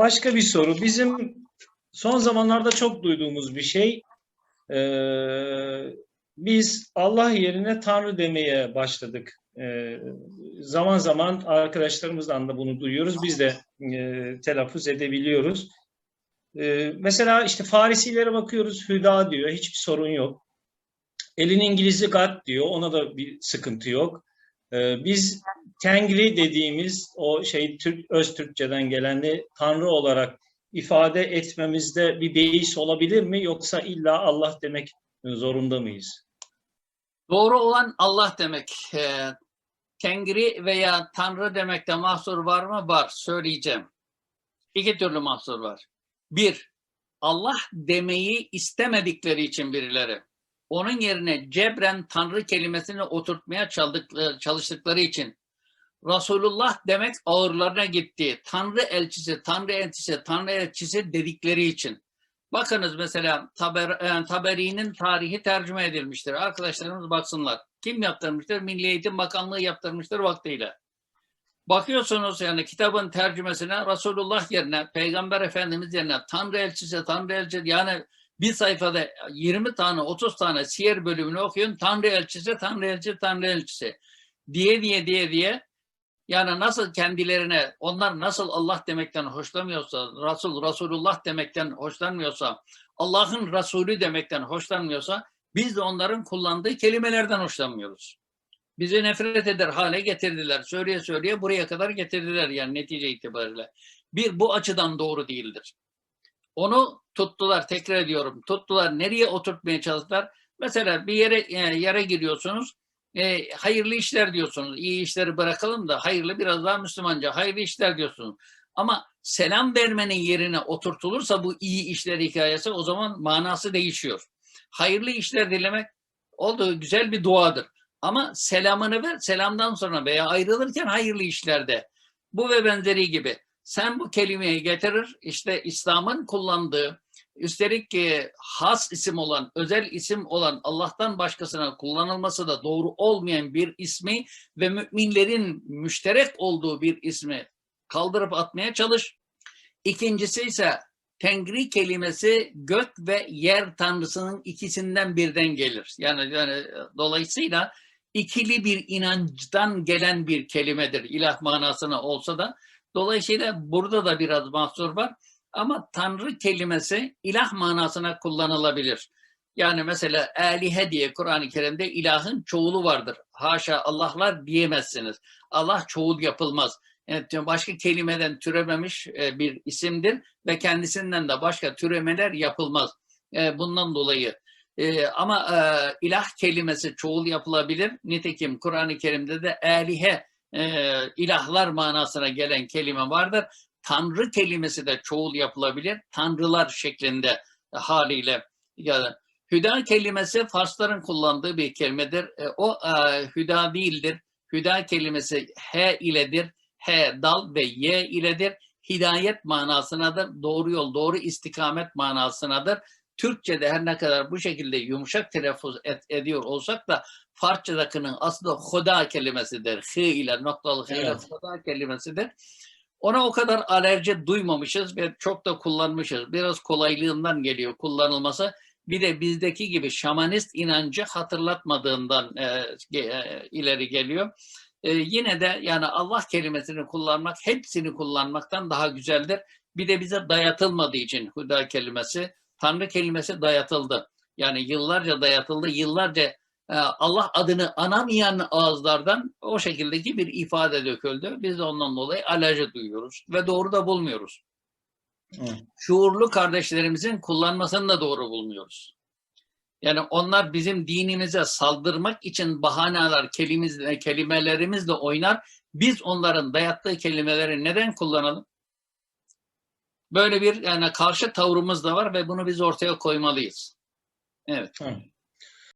başka bir soru. Bizim son zamanlarda çok duyduğumuz bir şey. Ee, biz Allah yerine Tanrı demeye başladık. Ee, zaman zaman arkadaşlarımızdan da bunu duyuyoruz. Biz de e, telaffuz edebiliyoruz. Ee, mesela işte Farisilere bakıyoruz. Hüda diyor. Hiçbir sorun yok. Elin İngiliz'i God diyor. Ona da bir sıkıntı yok. Ee, biz Tengri dediğimiz o şey Türk öz Türkçeden gelenli Tanrı olarak ifade etmemizde bir beis olabilir mi yoksa illa Allah demek zorunda mıyız? Doğru olan Allah demek. Ee, Tengri veya Tanrı demekte mahsur var mı? Var. Söyleyeceğim. İki türlü mahsur var. Bir, Allah demeyi istemedikleri için birileri. Onun yerine cebren Tanrı kelimesini oturtmaya çalıştıkları için Resulullah demek ağırlarına gitti. Tanrı elçisi, Tanrı elçisi, Tanrı elçisi dedikleri için. Bakınız mesela Taber, e, Taberi'nin tarihi tercüme edilmiştir. Arkadaşlarımız baksınlar. Kim yaptırmıştır? Milli Eğitim Bakanlığı yaptırmıştır vaktiyle. Bakıyorsunuz yani kitabın tercümesine Resulullah yerine, Peygamber Efendimiz yerine Tanrı elçisi, Tanrı elçisi yani bir sayfada 20 tane, 30 tane siyer bölümünü okuyun. Tanrı elçisi, Tanrı elçisi, Tanrı elçisi diye diye diye diye yani nasıl kendilerine onlar nasıl Allah demekten hoşlanmıyorsa, Resul, Resulullah demekten hoşlanmıyorsa, Allah'ın Resulü demekten hoşlanmıyorsa biz de onların kullandığı kelimelerden hoşlanmıyoruz. Bizi nefret eder hale getirdiler. Söyleye söyleye buraya kadar getirdiler yani netice itibariyle. Bir bu açıdan doğru değildir. Onu tuttular tekrar ediyorum. Tuttular nereye oturtmaya çalıştılar? Mesela bir yere e, yere giriyorsunuz e, hayırlı işler diyorsunuz. İyi işleri bırakalım da hayırlı biraz daha Müslümanca hayırlı işler diyorsunuz. Ama selam vermenin yerine oturtulursa bu iyi işler hikayesi o zaman manası değişiyor. Hayırlı işler dilemek oldu güzel bir duadır. Ama selamını ver, selamdan sonra veya ayrılırken hayırlı işlerde. Bu ve benzeri gibi. Sen bu kelimeyi getirir, işte İslam'ın kullandığı, üstelik ki has isim olan, özel isim olan Allah'tan başkasına kullanılması da doğru olmayan bir ismi ve müminlerin müşterek olduğu bir ismi kaldırıp atmaya çalış. İkincisi ise Tengri kelimesi gök ve yer tanrısının ikisinden birden gelir. Yani, yani dolayısıyla ikili bir inançtan gelen bir kelimedir. İlah manasına olsa da. Dolayısıyla burada da biraz mahsur var. Ama Tanrı kelimesi ilah manasına kullanılabilir. Yani mesela elihe diye Kur'an-ı Kerim'de ilahın çoğulu vardır. Haşa Allah'lar diyemezsiniz. Allah çoğul yapılmaz. Yani başka kelimeden türememiş e, bir isimdir ve kendisinden de başka türemeler yapılmaz. E, bundan dolayı ee, ama e, ilah kelimesi çoğul yapılabilir. Nitekim Kur'an-ı Kerim'de de elihe e, ilahlar manasına gelen kelime vardır. Tanrı kelimesi de çoğul yapılabilir. Tanrılar şeklinde haliyle. Yani hüda kelimesi Farsların kullandığı bir kelimedir. E, o e, hüda değildir. Hüda kelimesi H iledir. H dal ve Y iledir. Hidayet manasınadır. Doğru yol, doğru istikamet manasınadır. Türkçe'de her ne kadar bu şekilde yumuşak telaffuz et, ediyor olsak da Farsçadakinin aslında hoda kelimesidir. Hı ile noktalı hı ile Evet. hoda kelimesidir. Ona o kadar alerji duymamışız ve çok da kullanmışız. Biraz kolaylığından geliyor kullanılması. Bir de bizdeki gibi şamanist inancı hatırlatmadığından e, e, ileri geliyor. E, yine de yani Allah kelimesini kullanmak hepsini kullanmaktan daha güzeldir. Bir de bize dayatılmadığı için huda kelimesi, Tanrı kelimesi dayatıldı. Yani yıllarca dayatıldı, yıllarca Allah adını anamayan ağızlardan o şekildeki bir ifade döküldü. Biz de ondan dolayı alerji duyuyoruz ve doğru da bulmuyoruz. Evet. Şuurlu kardeşlerimizin kullanmasını da doğru bulmuyoruz. Yani onlar bizim dinimize saldırmak için bahaneler, kelimizle, kelimelerimizle oynar. Biz onların dayattığı kelimeleri neden kullanalım? Böyle bir yani karşı tavrımız da var ve bunu biz ortaya koymalıyız. Evet. Evet.